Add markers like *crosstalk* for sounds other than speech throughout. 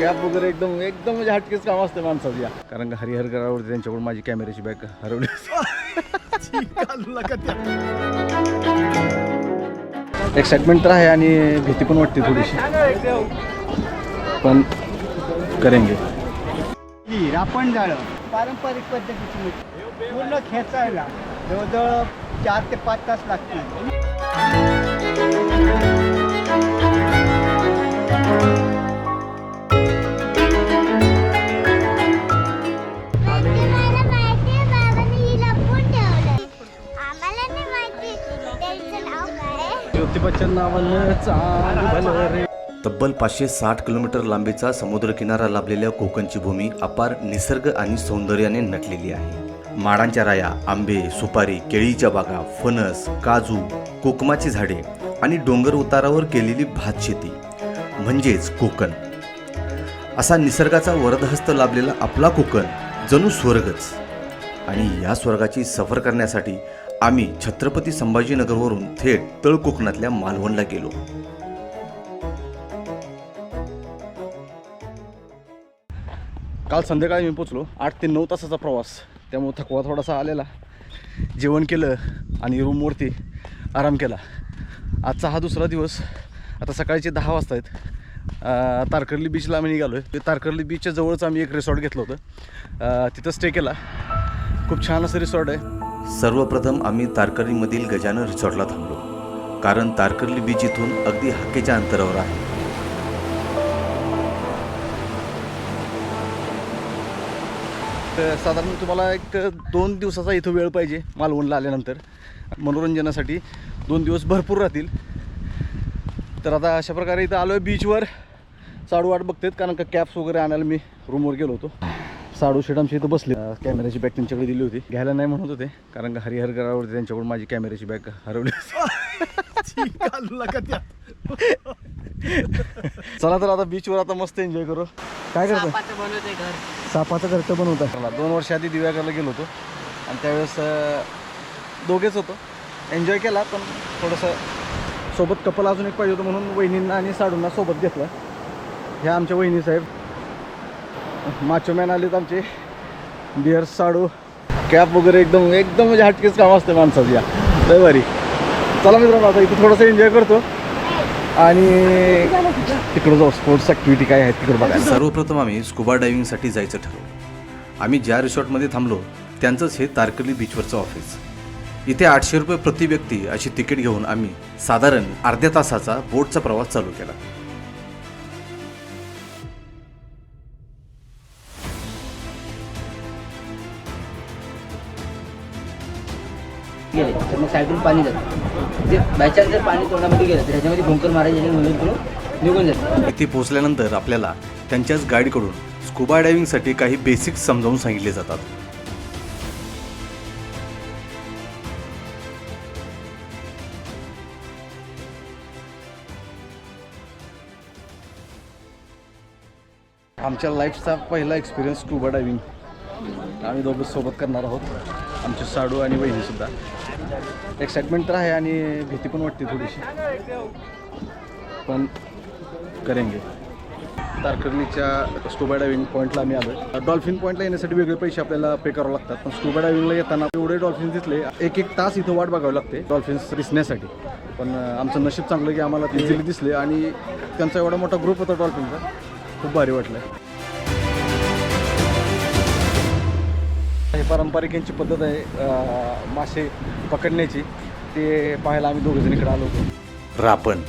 Cap वगैरे एकदम एकदम म्हणजे हटकेच काम असते माणसाचं या. कारण का हरिहर गडावरती त्यांच्याकडून माझी कॅमेऱ्याची बॅग हरवली एक्साइटमेंट तर आहे आणि भीती पण वाटते थोडीशी. पण करेंगे. रापण जाळं. पारंपरिक पद्धतीची. पूर्ण खेचायला जवळजवळ चार ते पाच तास लागतील. काय बच्चन नावानं चांगलं रे. तब्बल पाचशे साठ किलोमीटर लांबीचा समुद्रकिनारा लाभलेल्या कोकणची भूमी अपार निसर्ग आणि सौंदर्याने नटलेली आहे. माडांच्या राया आंबे सुपारी केळीच्या बागा फणस काजू कोकमाची झाडे आणि डोंगर उतारावर केलेली भातशेती म्हणजेच कोकण. असा निसर्गाचा वरदहस्त लाभलेला आपला कोकण जणू स्वर्गच. आणि या स्वर्गाची सफर करण्यासाठी आम्ही छत्रपती संभाजीनगरवरून थेट तळ कोकणातल्या मालवणला गेलो. काल संध्याकाळी मी पोचलो. आठ ते नऊ तासाचा प्रवास. त्यामुळे थकवा थोडासा आलेला. जेवण केलं आणि रूमवरती आराम केला. आजचा हा दुसरा दिवस. आता सकाळचे दहा वाजता आहेत. तारकर्ली बीचला आम्ही निघालो आहे तारकर्ली बीचच्या जवळच आम्ही एक रिसॉर्ट घेतलं होतं. तिथं स्टे केला. खूप छान असं रिसॉर्ट आहे. सर्वप्रथम आम्ही तारकर्लीमधील गजानन रिसॉर्टला थांबलो कारण तारकर्ली बीच इथून अगदी हाकेच्या अंतरावर आहे. तर साधारण तुम्हाला एक दोन दिवसाचा इथं वेळ पाहिजे मालवणला आल्यानंतर. मनोरंजनासाठी दोन दिवस भरपूर राहतील. तर आता अशा प्रकारे इथं आलो आहे बीचवर चाडू वाट बघतेत कारण का कॅप्स वगैरे आणायला मी रूमवर गेलो होतो. साडू आमच्या इथं बसले. कॅमेऱ्याची बॅग त्यांच्याकडे दिली होती. घ्यायला नाही म्हणत होते कारण का हरिहर गडावरती त्यांच्याकडून माझी कॅमेऱ्याची बॅग हरवली चला तर आता बीचवर आता मस्त एन्जॉय करू. काय करतो सापाचं घरटं बनवत दोन वर्ष आधी दिव्यागरला गेलो होतो. आणि त्यावेळेस दोघेच होतो. एन्जॉय केला पण थोडंसं सोबत कपल अजून एक पाहिजे होतं म्हणून वहिनींना आणि साडूंना सोबत घेतलं. ह्या आमच्या वहिनी साहेब. माचोमॅन आलेत आमचे. बिअर साडू. कॅप वगैरे एकदम एकदम म्हणजे हटकेच काम असते माणसाचं या. लय भारी. चला मित्रांनो आता इथं थोडंसं एन्जॉय करतो. आणि तिकडं जाऊ स्पोर्ट्स ॲक्टिव्हिटी काय आहेत तिकडं बघा सर्वप्रथम आम्ही स्कुबा डायव्हिंगसाठी जायचं ठरवलं. आम्ही ज्या रिसॉर्टमध्ये थांबलो त्यांचंच हे तारकली बीचवरचं ऑफिस इथे आठशे रुपये प्रति व्यक्ती अशी तिकीट घेऊन आम्ही साधारण अर्ध्या तासाचा बोटचा प्रवास चालू केला. मग साईडून पाणी जातं. जे बायचान्स जर पाणी तोंडामध्ये गेलं तर ह्याच्यामध्ये भोंकर मारायचे आणि म्हणून निघून जातं. इथे पोहोचल्यानंतर आपल्याला त्यांच्याच गाईडकडून स्कुबा डायव्हिंगसाठी काही बेसिक्स समजावून सांगितले जातात. आमच्या लाईफचा पहिला एक्सपिरियन्स स्कुबा डायव्हिंग आम्ही दोघं सोबत करणार आहोत. आमचे साडू आणि वहिनीसुद्धा एक्साइटमेंट तर आहे आणि भीती पण वाटते थोडीशी. पण करेंगे. तारकर्लीच्या स्कूबा डायव्हिंग पॉईंटला आम्ही आलो डॉल्फिन पॉईंटला येण्यासाठी वेगळे पैसे आपल्याला पे करावे लागतात. पण स्कूबा डायव्हिंगला येताना एवढे डॉल्फिन दिसले एक एक तास इथं वाट बघावी लागते डॉल्फिन्स दिसण्यासाठी. पण आमचं नशीब चांगलं की आम्हाला इझिली दिसले आणि त्यांचा एवढा मोठा ग्रुप होता डॉल्फिनचा खूप भारी वाटलं. पारंपरिक यांची पद्धत आहे मासे पकडण्याची. ते पाहायला आम्ही दोघे जण इकडे आलो होतो. रापण.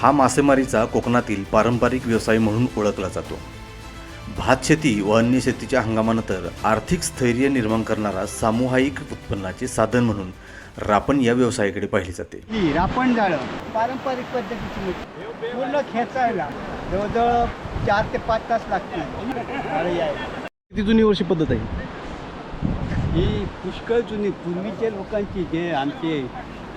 हा मासेमारीचा कोकणातील पारंपरिक व्यवसाय म्हणून ओळखला जातो. भातशेती व अन्य शेतीच्या हंगामानंतर आर्थिक स्थैर्य निर्माण करणारा सामुदायिक उत्पन्नाचे साधन म्हणून रापण या व्यवसायाकडे पाहिले जाते. रापण जाळं पारंपरिक पद्धतीची. पूर्ण खेचायला जवळजवळ चार ते पाच तास लागतील. किती जुनी वर्षी पद्धत आहे? ही पुष्कळ जुनी पूर्वीच्या लोकांची जे आमचे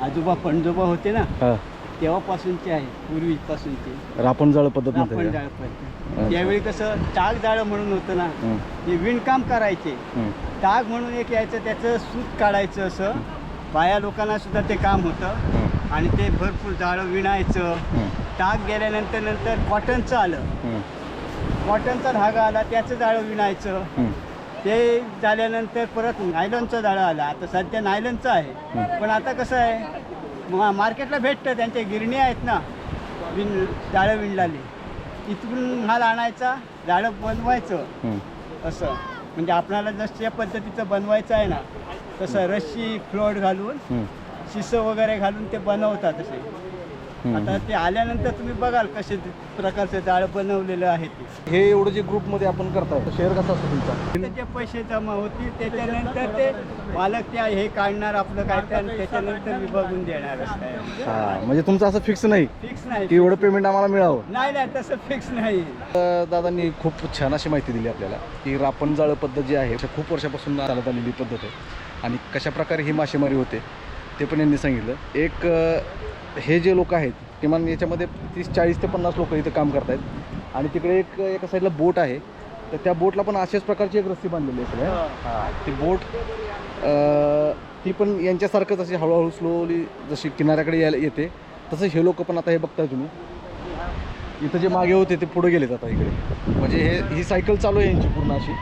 आजोबा पणजोबा होते ना हां. तेव्हापासूनचे आहे पूर्वीपासूनचे. रापण जाळ पद्धत रापण म्हणते जाळं पद्धत. त्यावेळी कसं टाक जाळं म्हणून होतं ना ते विणकाम करायचे. टाग म्हणून एक यायचं त्याचं सूत काढायचं असं. बाया लोकांना सुद्धा ते काम होतं. आणि ते भरपूर जाळं विणायचं. टाक गेल्यानंतर नंतर कॉटनचं आलं. कॉटनचा धागा आला त्याचं जाळं विणायचं. हं. ते झाल्यानंतर परत नायलॉनचं जाळं आलं. आता सध्या नायलॉनचं आहे. पण आता कसं आहे मा- मार्केटला भेटतं. त्यांच्या गिरणी आहेत ना विण जाळं विणलाली. इथून माल आणायचा जाळं बनवायचं. असं. म्हणजे आपल्याला जशा पद्धतीचं बनवायचं आहे ना तसं रस्सी फ्लोट घालून. शिसं वगैरे घालून ते बनवतात असे. आता ते आल्यानंतर तुम्ही बघाल कसे प्रकारचं जाळं बनवलेलं आहे ते. हे एवढं जे ग्रुपमध्ये आपण करताय शेअर कसा असतो तुमचा? त्याचे पैसे जमा होतील त्याच्यानंतर ते मालक त्या हे काढणार आपलं काय ते आणि त्याच्यानंतर मी बघून देणार हा म्हणजे तुमचं असं फिक्स नाही? फिक्स नाही की एवढं पेमेंट आम्हाला मिळावं? नाही नाही तसं फिक्स नाही. दादांनी खूप छान अशी माहिती दिली आपल्याला की रापण जाळं पद्धत जी आहे ती खूप वर्षापासून चालत आलेली पद्धत आहे आणि कशा प्रकारे ही मासेमारी होते ते पण यांनी सांगितलं. एक हे जे लोक आहेत किमान याच्यामध्ये तीस चाळीस ते पन्नास लोक इथं काम करत आहेत आणि तिकडे एक एका साईडला बोट आहे. तर त्या बोटला पण अशाच प्रकारची एक रस्सी बांधलेली आहे सगळ्या. हां. ती बोट ती पण यांच्यासारखंच अशी हळूहळू स्लोली जशी किनाऱ्याकडे यायला येते तसं हे लोक पण आता हे बघताय तुम्ही. इथं जे मागे होते ते पुढे गेलेत आता इकडे. म्हणजे हे ही सायकल चालू आहे यांची पूर्ण अशी.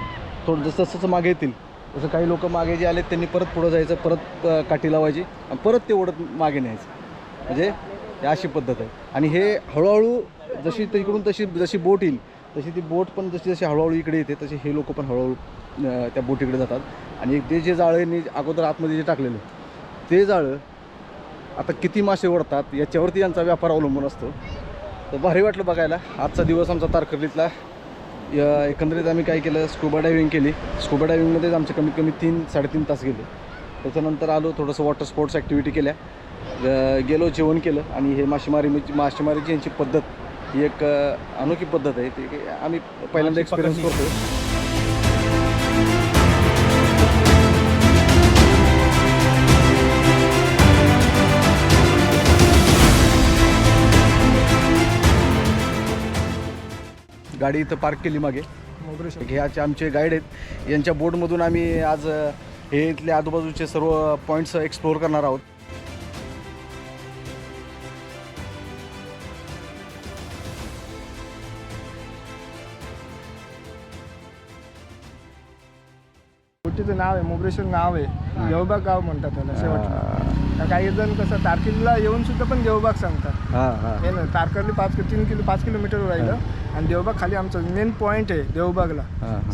थोडं जसं जसं मागे येतील जसं काही लोक मागे जे आले त्यांनी परत पुढं जायचं परत काठी लावायची आणि परत ते ओढत मागे न्यायचं. म्हणजे अशी पद्धत आहे. आणि हे हळूहळू जशी तिकडून तशी जशी बोट येईल तशी ती बोट पण जशी जशी हळूहळू इकडे येते तसे हे लोक पण हळूहळू त्या बोटीकडे जातात. आणि ते जे जाळं अगोदर आतमध्ये जे टाकलेलं ते जाळं आता किती मासे ओढतात याच्यावरती यांचा व्यापार अवलंबून असतो. तर भारी वाटलं बघायला. आजचा दिवस आमचा तारकर्लीतला या एकंदरीत आम्ही काय केलं स्कुबा डायव्हिंग केली. स्कुबा डायव्हिंगमध्येच आमचे कमीत कमी तीन साडेतीन तास गेले. त्याच्यानंतर आलो थोडंसं वॉटर स्पोर्ट्स ॲक्टिव्हिटी केल्या. गेलो जेवण केलं आणि हे मासेमारी मासेमारीची यांची पद्धत ही एक अनोखी पद्धत आहे. ती आम्ही पहिल्यांदा एक्सपिरियन्स करतो गाडी इथं पार्क केली मागे. हे आजचे आमचे गाईड आहेत. यांच्या बोर्डमधून आम्ही आज हे इथले आजूबाजूचे सर्व पॉईंट्स एक्सप्लोअर करणार आहोत. गोष्टीचं नाव आहे मोगरेश्वर नाव आहे. देवबाग गाव म्हणतात त्याला शेवटला. काही जण कसं तारकर्लीला येऊन सुद्धा पण देवबाग सांगतात. हां ना तारकर्ली पाच तीन किलो पाच किलोमीटर राहिलं. आणि देवबाग खाली आमचं मेन पॉईंट आहे देवबागला.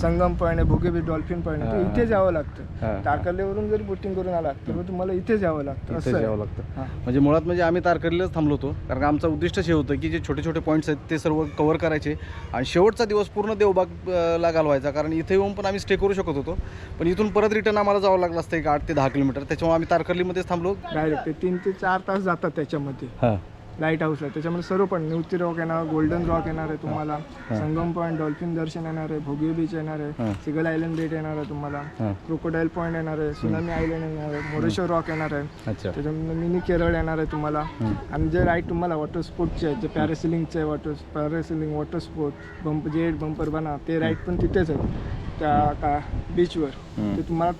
संगम पॉईंट आहे भोगेबी डॉल्फिन पॉईंट आहे यावं हां. लागतं. तारकर्लीवरून जर बोटिंग करून आला तर तुम्हाला इथेच यावं लागतं. असं. यावं लागतं. म्हणजे मुळात म्हणजे आम्ही तारकर्लीलाच थांबलो होतो कारण आमचं उद्दिष्टच हे होतं की जे छोटे छोटे पॉईंट्स आहेत ते सर्व कव्हर करायचे. आणि शेवटचा दिवस पूर्ण देवबाग अ, ला घालवायचा कारण इथे येऊन पण आम्ही स्टे करू शकत होतो. पण इथून परत रिटर्न आम्हाला जावं लागलं असतं एक आठ ते दहा किलोमीटर. त्याच्यामुळे आम्ही तारकर्लीमध्येच थांबलो. डायरेक्ट ते तीन ते चार तास जातात त्याच्यामध्ये. हां. लाइट हाऊस आहे त्याच्यामध्ये सर्व पण. निवती रॉक येणार गोल्डन रॉक येणार आहे तुम्हाला. संगम पॉईंट डॉल्फिन दर्शन येणार आहे भोगी बीच येणार आहे सिगल आयलंड बेट येणार आहे तुम्हाला. क्रोकोडाईल पॉईंट येणार आहे सुनामी आयलंड येणार आहे मोरेश्वर रॉक येणार आहे. त्याच्यामध्ये मिनी केरळ येणार आहे तुम्हाला. आणि जे राईड तुम्हाला वॉटर स्पोर्टचे आहेत जे पॅरासिलिंगचे आहे water parasailing water sport bump jet bumper बना ते राईड पण तिथेच आहेत. त्या का बीचवर ते तुम्हाला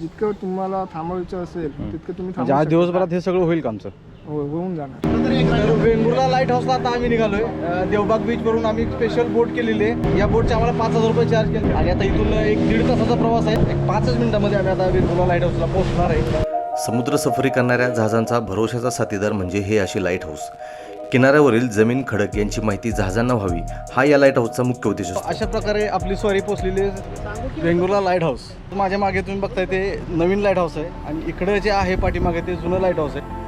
जितकं तुम्हाला थांबवायचं असेल तितकं तुम्ही म्हणजे थांबू आज. दिवसभरात हे सगळं होईल का आमचं? हो होऊन जाणार. तर वेंगुर्ला लाइट हाऊसला आता आम्ही निघालोय. अं, देवबाग बीच वरून आम्ही स्पेशल बोट केलेली आहे. या बोटचे आम्हाला पाच हजार रुपये चार्ज केले. आणि आता इथून एक दीड तासाचा प्रवास आहे. एक पाचच मिनिटामध्ये आम्ही आता वेंगुर्ला लाइट हाऊसला पोहोचणार आहे. समुद्र सफरी करणाऱ्या जहाजांचा भरोशाचा साथीदार म्हणजे हे असे लाइट हाऊस किनाऱ्यावरील जमीन खडक यांची माहिती जहाजांना व्हावी. हा या लाइट हाऊसचा मुख्य उद्देश असतो. अशा प्रकारे आपली स्वारी पोचलेली वेंगुर्ला लाइट हाऊस माझ्या मागे तुम्ही बघताय ते नवीन लाइट हाऊस आहे. आणि इकडे जे आहे पाठीमागे ते जुनं लाइट हाऊस आहे.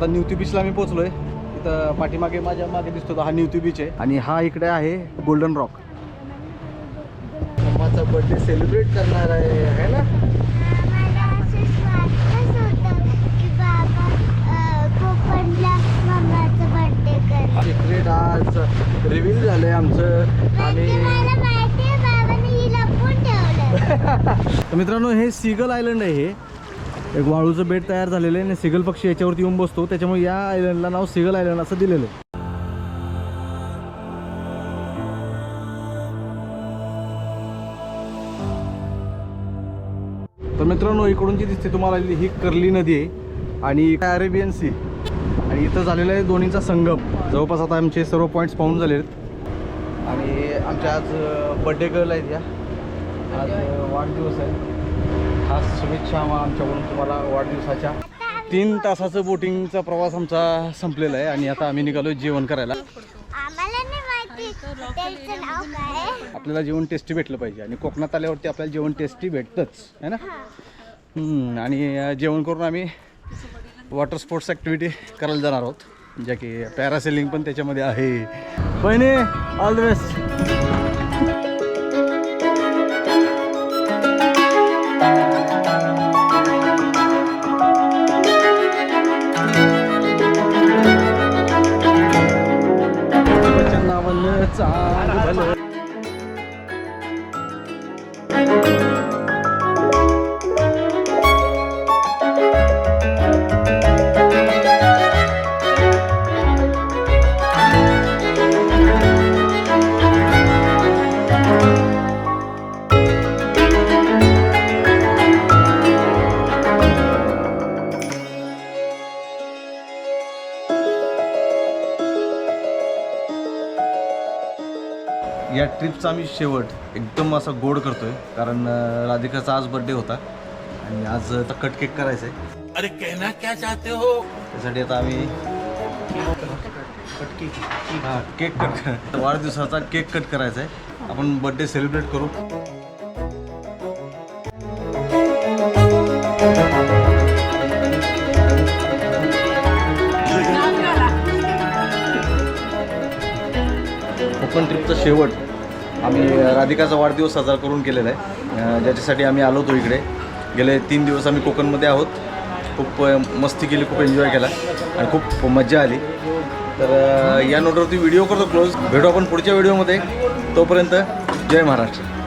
आता न्यूती बीचला मी पोहोचलोय. इथं पाठीमागे माझ्या मागे दिसतो तो हा न्यूती बीच आहे. आणि हा इकडे आहे गोल्डन रॉक मम्माचा बर्थडे सेलिब्रेट करणार आहे है ना? सिक्रेट आज रिव्हील झालंय आमचं. आणि आहे *laughs* तर मित्रांनो हे सिगल आयलंड आहे हे. एक वाळूचं बेट तयार झालेलं आहे आणि सिगल पक्षी याच्यावरती येऊन बसतो. त्याच्यामुळे या आयलंडला नाव सिगल आयलंड असं दिलेलं आहे. तर मित्रांनो इकडून जी दिसते तुम्हाला ही कर्ली नदी आहे आणि अरेबियन सी आणि इथं झालेला आहे दोन्हीचा संगम. जवळपास आता आमचे सर्व पॉईंट्स पाहून झाले आहेत. आणि आमच्या आज बड्डे गर्ल आहेत या. आज वाढदिवस आहे. खास शुभेच्छा आमच्याकडून तुम्हाला वाढदिवसाच्या. तीन तासाचं बोटिंगचा प्रवास आमचा संपलेला आहे आणि आता आम्ही निघालो जेवण करायला. आपल्याला जेवण टेस्टी भेटलं पाहिजे आणि कोकणात आल्यावरती आपल्याला जेवण टेस्टी भेटतंच है ना? आणि जेवण करून आम्ही वॉटर स्पोर्ट्स ॲक्टिव्हिटी करायला जाणार आहोत ज्या की पॅरासेलिंग पण त्याच्यामध्ये आहे. बहिणी all the best या ट्रिपचा आम्ही शेवट एकदम असा गोड करतोय कारण राधिकाचा आज बर्थडे होता आणि आज कट केक करायचा आहे अरे कहना क्या चाहते हो? त्यासाठी आता आम्ही हा केक कट वाढदिवसाचा केक कट करायचा आहे आपण बर्थडे सेलिब्रेट करू. कोकण ट्रिपचा शेवट आम्ही राधिकाचा वाढदिवस साजरा करून केलेला आहे. ज्याच्यासाठी आम्ही आलो होतो इकडे. गेले तीन दिवस आम्ही कोकणमध्ये आहोत. खूप मस्ती केली खूप एन्जॉय केला आणि खूप मज्जा आली. तर या नोटवरती व्हिडिओ करतो क्लोज भेटू आपण पुढच्या व्हिडिओमध्ये तोपर्यंत जय महाराष्ट्र.